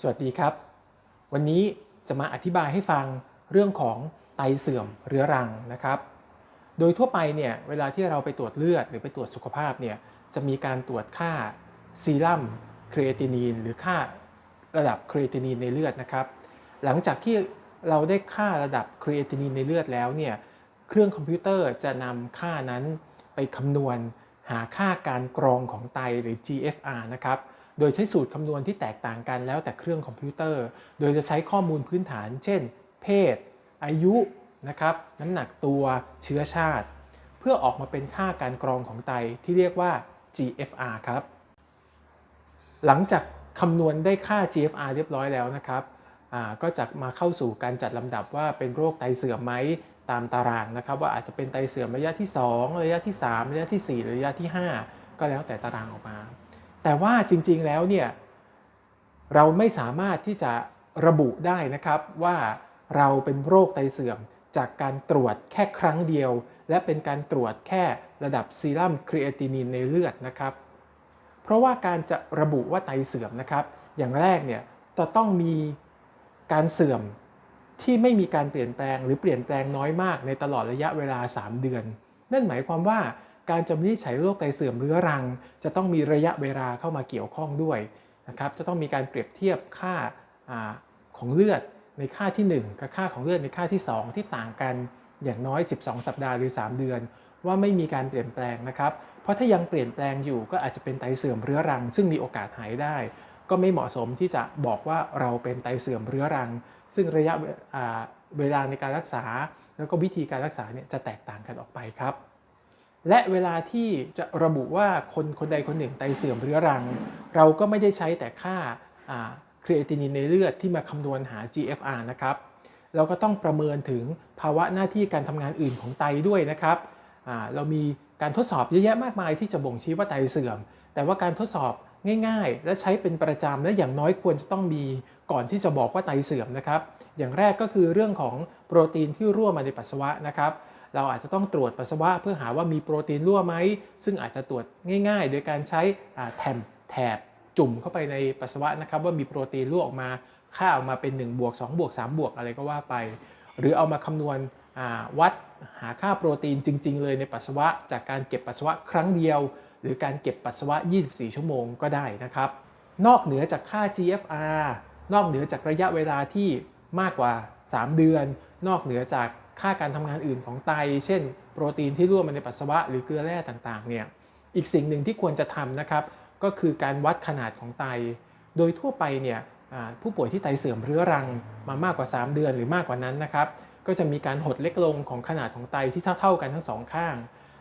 สวัสดีครับ วันนี้จะมาอธิบายให้ฟังเรื่องของไตเสื่อมเรื้อรังนะครับ โดยทั่วไปเนี่ยเวลาที่เราไปตรวจเลือดหรือไปตรวจสุขภาพเนี่ยจะมีการตรวจค่าซีรัมครีเอตินีนหรือค่าระดับครีเอตินีนในเลือดนะครับ หลังจากที่เราได้ค่าระดับครีเอตินีนในเลือดแล้วเนี่ยเครื่องคอมพิวเตอร์จะนำค่านั้นไปคำนวณหาค่าการกรองของไตหรือ GFR นะครับ โดยใช้สูตรคำนวณที่แตกต่างกันแล้วแต่เครื่องคอมพิวเตอร์ โดยจะใช้ข้อมูลพื้นฐาน เช่น เพศ อายุนะครับน้ำหนักตัวเชื้อชาติ เพื่อออกมาเป็นค่าการกรองของไตที่เรียกว่า GFR ครับ หลังจากคำนวณได้ค่า GFR เรียบร้อยแล้วนะครับก็จะมาเข้าสู่การจัดลำดับว่าเป็นโรคไตเสื่อมไหมตามตารางนะครับ ว่าอาจจะเป็นไตเสื่อมระยะที่ 2 ระยะที่ 3 ระยะที่ 4 ระยะที่ 5 ก็แล้วแต่ตารางออกมา แต่ว่าจริงๆแล้วเนี่ยเราไม่สามารถที่จะระบุได้นะครับว่าเราเป็นโรคไตเสื่อมจากการตรวจแค่ครั้งเดียว และเป็นการตรวจแค่ระดับซีรัมครีเอตินินในเลือดนะครับ เพราะว่าการจะระบุว่าไตเสื่อมนะครับ อย่างแรกเนี่ยจะต้องมีการเสื่อมที่ไม่มีการเปลี่ยนแปลงหรือเปลี่ยนแปลงน้อยมากในตลอดระยะเวลา 3 เดือน นั่นหมายความว่า การจะวินิจฉัยโรคไตเสื่อมเรื้อรัง จะต้องมีระยะเวลาเข้ามาเกี่ยวข้องด้วยนะครับจะต้องมีการเปรียบเทียบค่าอาของเลือดในค่าที่ 1 กับค่าของเลือดในค่าที่ 2 ที่ต่างกันอย่างน้อย 12 สัปดาห์หรือ 3 เดือน ว่าไม่มีการเปลี่ยนแปลงนะครับ เพราะถ้ายังเปลี่ยนแปลงอยู่ก็อาจจะเป็นไตเสื่อมเรื้อรัง ซึ่งมีโอกาสหายได้ ก็ไม่เหมาะสมที่จะบอกว่าเราเป็นไตเสื่อมเรื้อรัง ซึ่งระยะเวลาในการรักษา แล้วก็วิธีการรักษาเนี่ยจะแตกต่างกันออกไปครับ และเวลาที่จะระบุว่าคนคนใดคนหนึ่งไตเสื่อมเรื้อรัง เราก็ไม่ได้ใช้แต่ค่าครีเอตินินในเลือดที่มาคำนวณหา GFR นะครับ เราก็ต้องประเมินถึงภาวะหน้าที่การทำงานอื่นของไตด้วยนะครับเรามีการทดสอบเยอะแยะมากมายที่จะบ่งชี้ว่าไตเสื่อม แต่ว่าการทดสอบง่ายๆ และใช้เป็นประจำและอย่างน้อยควรจะต้องมีก่อนที่จะบอกว่าไตเสื่อมนะครับ อย่างแรกก็คือเรื่องของโปรตีนที่รั่วมาในปัสสาวะนะครับ เราอาจจะต้องตรวจปัสสาวะเพื่อหาว่ามีโปรตีนรั่วไหม ซึ่งอาจจะตรวจง่าย ๆ โดยการใช้แถมแถบจุ่มเข้าไปในปัสสาวะนะครับว่ามีโปรตีนรั่วออกมาค่าออกมาเป็น1บวก2บวก3บวกอะไรก็ว่าไป หรือเอามาคำนวณวัดหาค่าโปรตีนจริง ๆ เลยในปัสสาวะ จากการเก็บปัสสาวะครั้งเดียว หรือการเก็บปัสสาวะ 24 ชั่วโมงก็ได้นะครับ นอกเหนือจากค่า GFR นอกเหนือจากระยะเวลาที่มากกว่า 3 เดือน นอกเหนือจาก ค่าการทำงานอื่นของไต เช่น โปรตีนที่รั่วมมาในปัสสาวะหรือเกลือแร่ต่างๆเนี่ยอีกสิ่งหนึ่งที่ควรจะทำนะครับก็คือการวัดขนาดของไต โดยทั่วไปเนี่ยผู้ป่วยที่ไตเสื่อมเรื้อรังมามากกว่า 3 เดือนหรือมากกว่านั้นนะครับก็จะมีการหดเล็กลงของขนาดของไตที่เท่าๆกันทั้งสองข้าง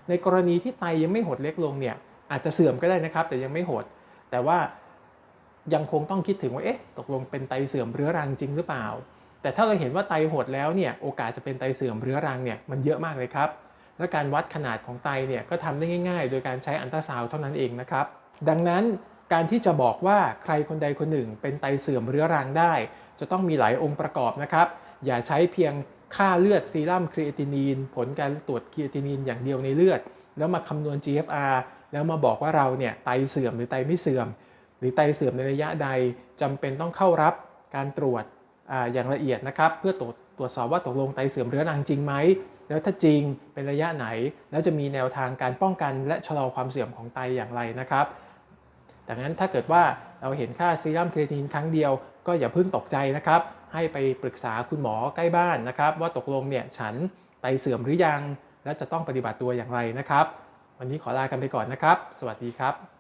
ในกรณีที่ไตยังไม่หดเล็กลงเนี่ยอาจจะเสื่อมก็ได้นะครับ แต่ยังไม่หด แต่ว่ายังคงต้องคิดถึงว่าเอ๊ะตกลงเป็นไตเสื่อมเรื้อรังจริงหรือเปล่า แต่ถ้าเราเห็นว่าไตหดแล้วเนี่ยโอกาสจะเป็นไตเสื่อมเรื้อรังเนี่ยมันเยอะมากเลยครับ และการวัดขนาดของไตเนี่ยก็ทำได้ง่าย ๆ โดยการใช้อันตราซาวเท่านั้นเองนะครับ ดังนั้นการที่จะบอกว่าใครคนใดคนหนึ่ง เป็นไตเสื่อมเรื้อรังได้ จะต้องมีหลายองค์ประกอบนะครับ อย่าใช้เพียงค่าเลือดซีรัมครีเอตินีน ผลการตรวจครีเอตินีนอย่างเดียวในเลือด แล้วมาคำนวณ GFR แล้วมาบอกว่าเราเนี่ยไตเสื่อมหรือไตไม่เสื่อม หรือไตเสื่อมในระยะใดจำเป็นต้องเข้ารับการตรวจ อย่างละเอียดนะครับเพื่อตรวจตรวจสอบว่าตกลงไตเสื่อมเรื้อรังจริงไหมแล้วถ้าจริงเป็นระยะไหน แล้วจะมีแนวทางการป้องกันและชะลอความเสื่อมของไตอย่างไรนะครับดังนั้นถ้าเกิดว่าเราเห็นค่าซีรัมครีเอตินินครั้งเดียว ก็อย่าเพิ่งตกใจนะครับ ให้ไปปรึกษาคุณหมอใกล้บ้านนะครับ ว่าตกลงเนี่ยฉันไตเสื่อมหรือยัง และจะต้องปฏิบัติตัวอย่างไรนะครับ วันนี้ขอลากันไปก่อนนะครับ สวัสดีครับ